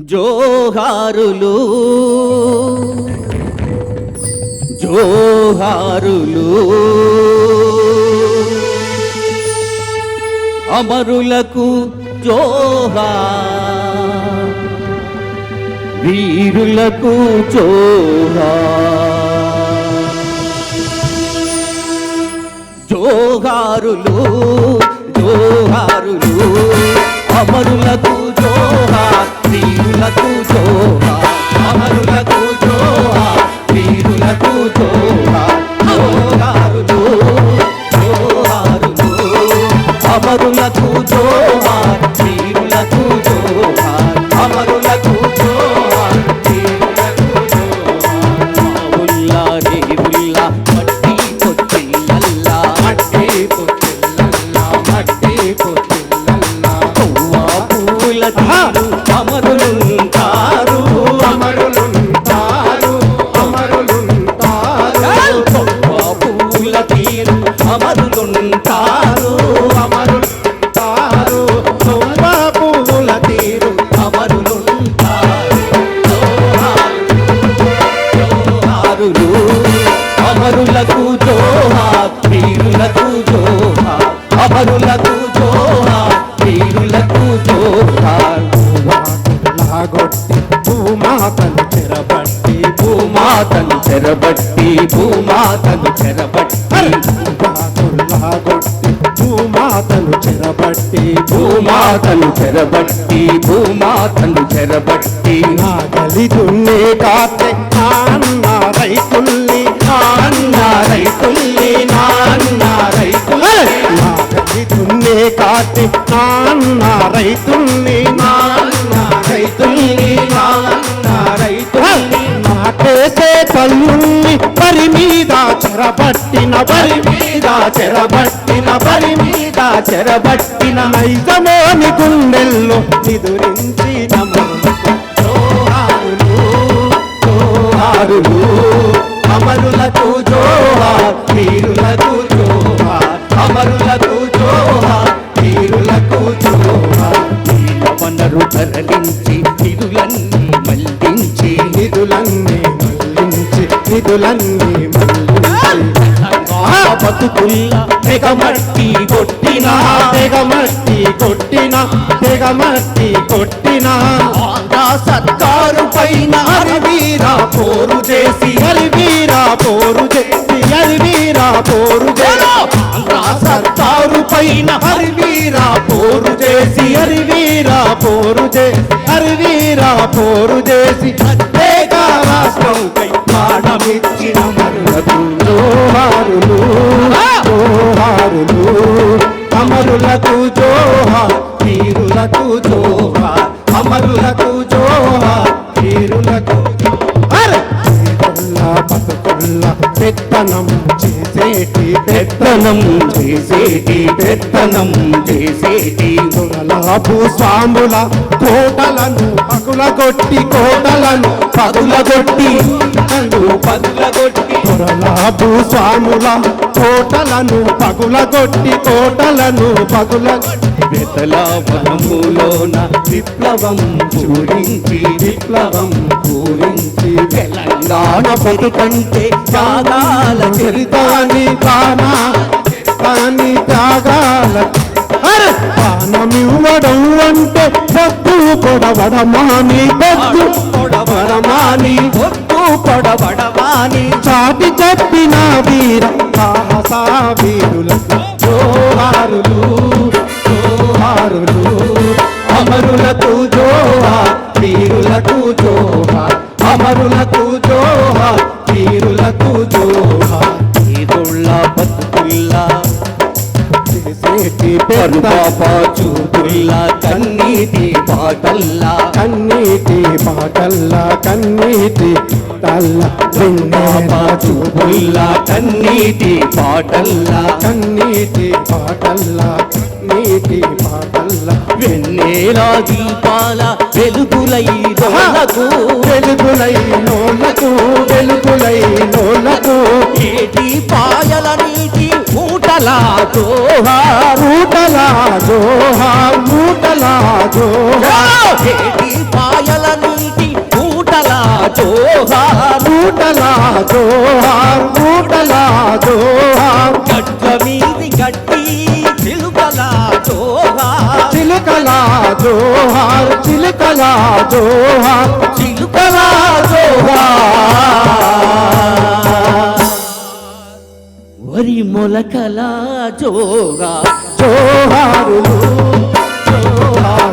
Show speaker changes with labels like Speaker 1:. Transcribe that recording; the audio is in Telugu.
Speaker 1: జోహారులు. జోహారులు. అమరులకు జోహా. వీరులకు జోహా. జోహారులు జోహారులు. అమరులకు జోహా. వీరులకు జోహార్ అమరులకు జోహార్ వీరులకు జోహార్ జోహారులు జోహారులు అమరులకు జోహార్ వీరులకు జోహార్ అమరులకు జోహార్ వీరులకు జోహార్ ఉల్లా రే ఉల్లా మట్టి పొత్తిల్లల్లా
Speaker 2: మట్టి పొత్తిల్లల్లా, మట్టి పొత్తిల్లల్లా.
Speaker 1: పువ్వా పూల తీరు అమరులుంటారు అమరులకు జోహార్ వీరులకు జోహార్ అమరులకు జోహార్ వీరులకు జోహార్
Speaker 2: లాగొట్టి భూమాతను చెరబట్టి
Speaker 1: భూమాతను చెరబట్టి భూమాతను చెరబట్టి
Speaker 2: లాగొట్టి భూమాతను చెరబట్టి
Speaker 1: భూమాతను చెరబట్టి భూమాతను చెరబట్టి
Speaker 2: నాగలి దున్నే కాతే దున్నే కాతే నాన్న రైతుల్ని
Speaker 1: నాన్న రైతుల్ని నాన్న రైతుల్ని
Speaker 2: నాటేసే తల్లుల్ని పరి మీద చెరబట్టిన
Speaker 1: బరి మీద చెరబట్టిన బరి మీద చెరబట్టిన
Speaker 2: నైజమోని గుండెల్లో నిదురించి నమరులకు
Speaker 1: తరలించి నిధులన్నీ
Speaker 2: మళ్ళించి నిధులన్నీ మళ్ళించి
Speaker 1: నిధులన్నీ బతుకుల్లా తెగమట్టి కొట్టిన.
Speaker 2: తెగమట్టి కొట్టిన తెగమట్టి కొట్టిన.
Speaker 1: సర్కారు పైన వీరా పోరు చేసి.
Speaker 2: అరివీరా పోరు చేసి అరివీరా పోరు చేసి.
Speaker 1: సర్కారు పైన వీరా పోరు చేసి.
Speaker 2: అరివీరా పోరు అరివీరా పోరు చేసి
Speaker 1: ప్రత్యేక మరులకు
Speaker 2: జోహారులు జోహారులు
Speaker 1: అమరులకు జోహార్ వీరులకు జోహార్ అమరులకు జోహార్ వీరులకు
Speaker 2: అరే! కొల్లా బతుకుల్లా పెత్తనం చేసేటి
Speaker 1: పెత్తనం చేసేటి పెత్తనం చేసేటి
Speaker 2: పెత్తనలా భూస్వాముల కోటలను పగులగొట్టి కోటలను
Speaker 1: పగుల కొట్టి పగుల కొట్టి.
Speaker 2: పొరలా భూస్వాముల కోటలను పగుల కొట్టి కోటలను పగుల
Speaker 1: కొట్టి. వనములోన విప్లవం పూరించి విప్లవం పూరించి. తెలంగాణ పొదు కంటే త్యాగాల చరిత
Speaker 2: పానా కానా త్యాగాల. పానమివ్వడం అంటే పొద్దు పొడవడమాని పొద్దు
Speaker 1: పొడవడమాని పొద్దు పొడవడమాని.
Speaker 2: చాటి చెప్పిన వీర సాహసా వీరులకు
Speaker 1: జోహారులు. అమరులకు జోహా వీరులకు జోహా అమరులకు
Speaker 2: చేసేటి
Speaker 1: పరుపాప చూపుల్లా కన్నీటి పాటల్లా
Speaker 2: కన్నీటి పాటల్లా కన్నీటి తల్ల
Speaker 1: పాప చూపుల్లా కన్నీటి పాటల్లా
Speaker 2: కన్నీటి పాటల్లా కన్నీటి పాటల్లా
Speaker 1: వెన్నెలా దీపాల వెలుగులై దొరకు
Speaker 2: వెలుగులై నోళ్ళకు వెలుగులై
Speaker 1: మూటలా జోహా మూటలా జోహా
Speaker 2: మూటలా జోహా. పాయల నీటి
Speaker 1: మూటలా జోహా.
Speaker 2: మూటలా జోహా మూటలా జోహా.
Speaker 1: గడ్డ మీది గడ్డి చిలుకలా జోహా.
Speaker 2: చిలుకలా జోహార్ చిలుకలా జోహార్
Speaker 1: చిలుకలా జోహార్ వరి మొలకలా జోగా
Speaker 2: జోహారులు జోహారు